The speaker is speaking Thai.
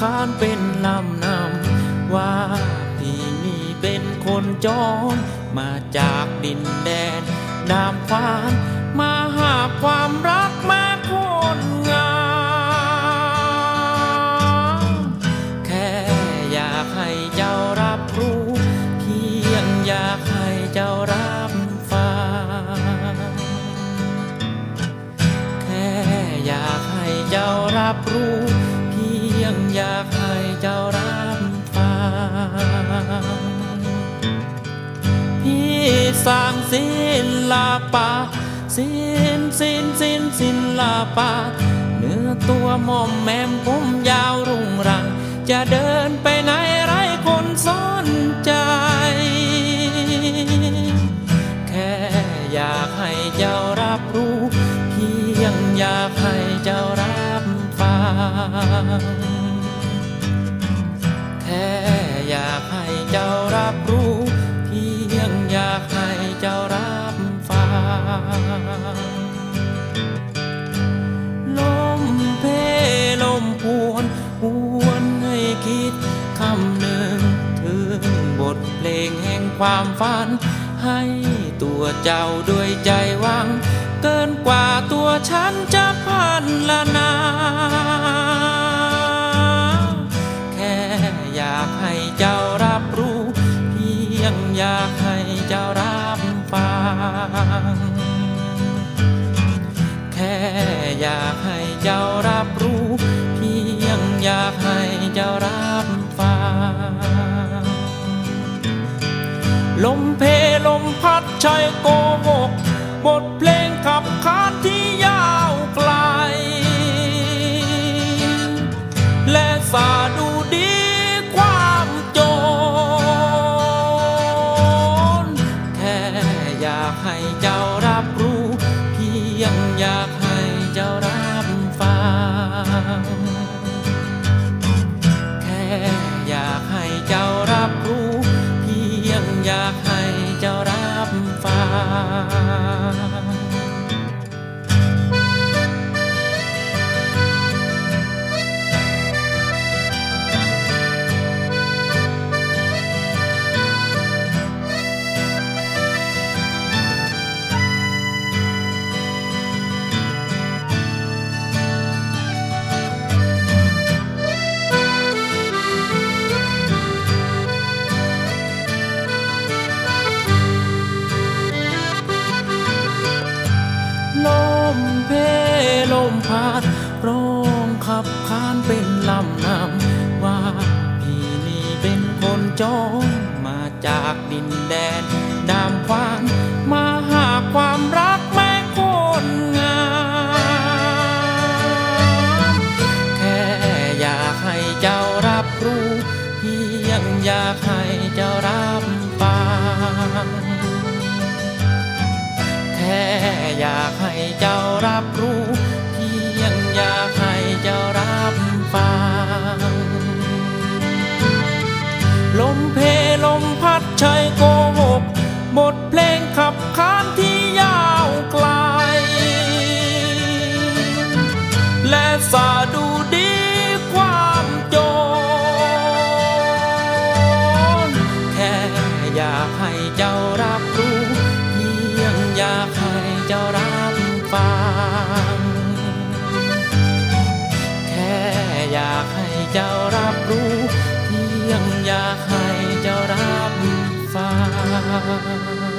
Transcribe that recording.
ขานเป็นลำนำว่าพี่นี่เป็นคนจรมาจากดินแดนนามฟานมาหาความรักมา ศิลปะศิลศิลศิลศิลปะเนื้อตัวมอมแมมผมยาวรุ่งรัง จะเดินไปไหนไรคนสนใจ แค่อยากให้เจ้ารับรู้เพียงอยากให้เจ้ารับฟังำหนึ่งถึงบทเพลงแห่งความฝัน ให้ตัวเจ้าด้วยใจหวัง เกินกว่าตัวฉันจะพันละนา แค่อยากให้เจ้ารับรู้ เพียงอยากให้เจ้ารับฟัง แค่อยากให้เจ้ารับ ลมพัดชัยโกหกบทเพลงขับขานที่ยาวไกล และสา ลมพัดร้องขับขานเป็นลำนำว่าพี่นี่เป็นคนจองมาจากดินแดนดามควานมาหาความรักแม่คนงามแค่อยากให้เจ้ารับรู้เพียงอยากให้เจ้ารับฟังแค่อยากให้เจ้ารับรู้ เพลงขับขานที่ยาวไกล และสาดูดีความโจรแค่อยากให้เจ้ารับรู้เพียงอยากให้เจ้ารับฟัง แค่อยากให้เจ้ารับรู้เพียงอยากให้เจ้ารับฟัง